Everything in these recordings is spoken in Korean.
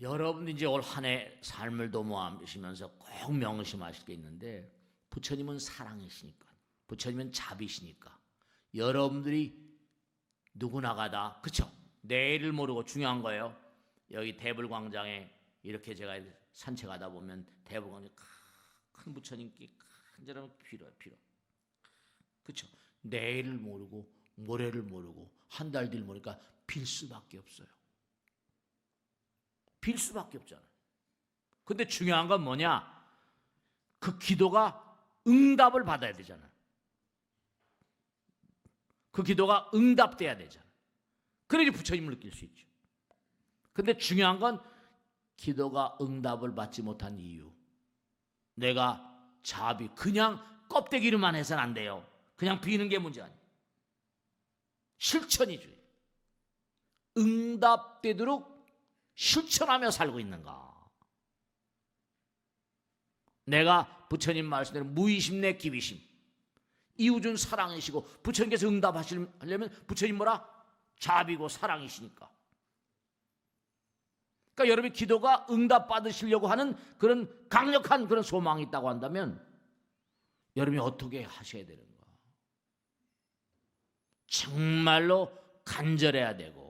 여러분 이제 올 한 해 삶을 도모하시면서 꼭 명심하실 게 있는데 부처님은 사랑이시니까 부처님은 자비시니까 여러분들이 누구나가 다 그쵸? 내일을 모르고 중요한 거예요. 여기 대불광장에 이렇게 제가 산책하다 보면 대불광장 큰 부처님께 간절하면 빌어요 빌어. 그쵸? 내일을 모르고 모레를 모르고 한 달 뒤를 모르니까 빌 수밖에 없어요. 빌 수밖에 없잖아요. 근데 중요한 건 뭐냐? 그 기도가 응답을 받아야 되잖아요. 그 기도가 응답돼야 되잖아요. 그래야지 부처님을 느낄 수 있죠. 근데 중요한 건 기도가 응답을 받지 못한 이유. 내가 자비, 그냥 껍데기로만 해서는 안 돼요. 그냥 비는 게 문제 아니에요. 실천이죠. 응답되도록 실천하며 살고 있는가? 내가 부처님 말씀대로 무의심 내 기비심 이우준 사랑이시고 부처님께서 응답하시려면 부처님 뭐라? 자비고 사랑이시니까. 그러니까 여러분이 기도가 응답 받으시려고 하는 그런 강력한 그런 소망이 있다고 한다면 여러분이 어떻게 하셔야 되는가? 정말로 간절해야 되고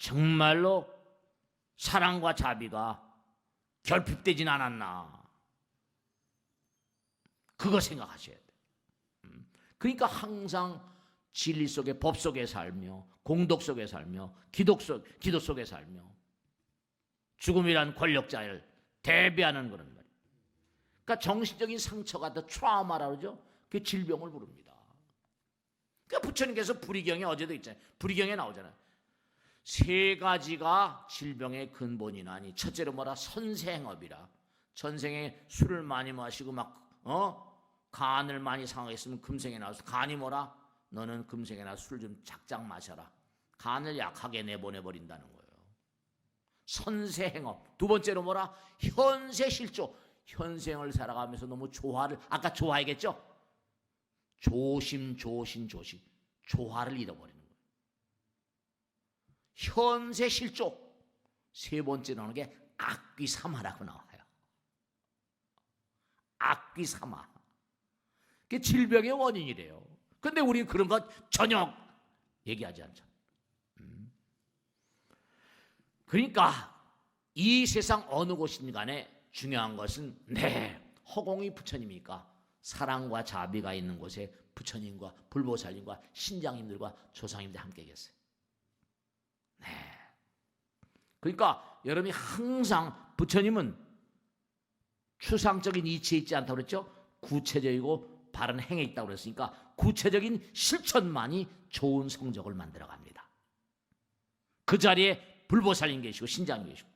정말로 사랑과 자비가 결핍되진 않았나? 그거 생각하셔야 돼요. 음. 그러니까 항상 진리 속에 법 속에 살며 공덕 속에 살며 기도 속 기도 속에 살며 죽음이란 권력자를 대비하는 그런 말이에요. 그러니까 정신적인 상처가 더 트라우마라 그러죠. 그 질병을 부릅니다. 그러니까 부처님께서 불이경에 어제도 있잖아요. 불이경에 나오잖아요. 세 가지가 질병의 근본이나니 첫째로 뭐라? 선생업이라. 전생에 술을 많이 마시고 막어? 간을 많이 상하겠으면 금생에 나와서 간이 뭐라? 너는 금생에 나서 술 좀 작작 마셔라. 간을 약하게 내보내 버린다는 거예요. 선세행업. 두 번째로 뭐라? 현세 실조. 현생을 살아가면서 너무 조화를 아까 조화이겠죠? 조심 조심 조심. 조화를 거예요. 현세실조 세 번째 나오는 게 악귀삼하라고 나와요. 악귀삼하. 그게 질병의 원인이래요. 근데 우리 그런 것 전혀 얘기하지 않죠. 음. 그러니까 이 세상 어느 곳인 간에 중요한 것은 네 허공이 부처님이니까 사랑과 자비가 있는 곳에 부처님과 불보살님과 신장님들과 조상님들 함께 계세요. 네. 그러니까 여러분이 항상 부처님은 추상적인 이치에 있지 않다고 그랬죠? 구체적이고 바른 행에 있다고 그랬으니까 구체적인 실천만이 좋은 성적을 만들어 갑니다. 그 자리에 불보살님 계시고 신장 계시고.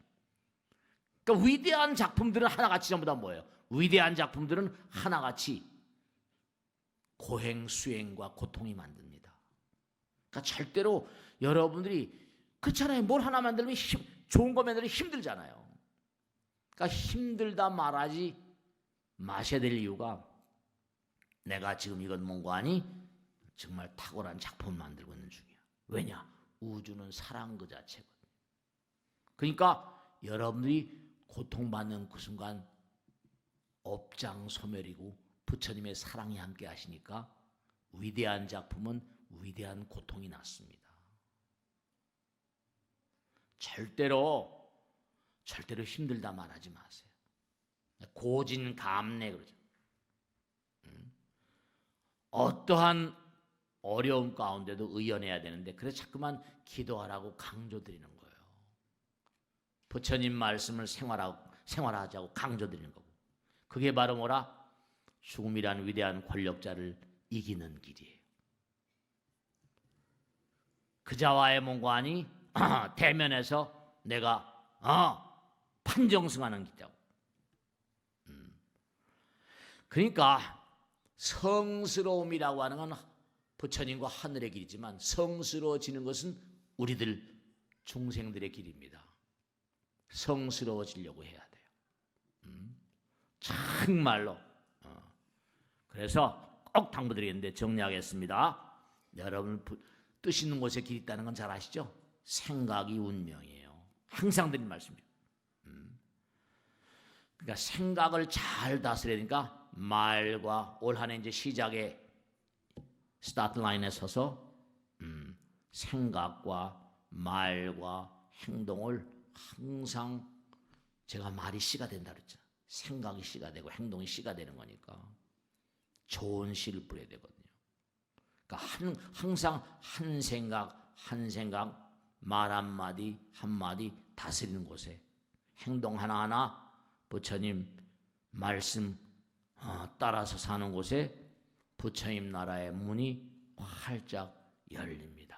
그러니까 위대한 작품들은 하나같이 전부 다 뭐예요? 위대한 작품들은 하나같이 고행 수행과 고통이 만듭니다. 그러니까 절대로 여러분들이 그렇잖아요. 뭘 하나 만들면 힘, 좋은 거 만들면 힘들잖아요. 그러니까 힘들다 말하지 마셔야 될 이유가 내가 지금 이건 뭔가 하니 정말 탁월한 작품 만들고 있는 중이야. 왜냐? 우주는 사랑 그 자체거든. 그러니까 여러분들이 고통받는 그 순간 업장 소멸이고 부처님의 사랑이 함께 하시니까 위대한 작품은 위대한 고통이 났습니다. 절대로 절대로 힘들다 말하지 마세요. 고진감래 그러죠. 음. 어떠한 어려움 가운데도 의연해야 되는데 그래서 자꾸만 기도하라고 강조드리는 거예요. 부처님 말씀을 생활하고 생활하자고 강조드리는 거고. 그게 바로 뭐라? 죽음이란 위대한 권력자를 이기는 길이에요. 그자와의 몽관이 대면에서 내가 어, 판정승하는 기다고. 음. 그러니까 성스러움이라고 하는 건 부처님과 하늘의 길이지만 성스러워지는 것은 우리들 중생들의 길입니다. 성스러워지려고 해야 돼요. 음. 정말로. 어. 그래서 꼭 당부드리겠는데 정리하겠습니다. 여러분 뜻 있는 곳에 길 있다는 건 잘 아시죠? 생각이 운명이에요. 항상 드린 말씀이죠. 음. 그러니까 생각을 잘 다스리니까 말과 올 한해 이제 시작에 스타트 라인에 서서 음, 생각과 말과 행동을 항상 제가 말이 씨가 된다 그랬죠. 생각이 씨가 되고 행동이 씨가 되는 거니까 좋은 씨를 뿌려야 되거든요. 그러니까 한, 항상 한 생각 한 생각 말 한마디 한마디 다스리는 곳에 행동 하나하나 부처님 말씀 어, 따라서 사는 곳에 부처님 나라의 문이 활짝 열립니다.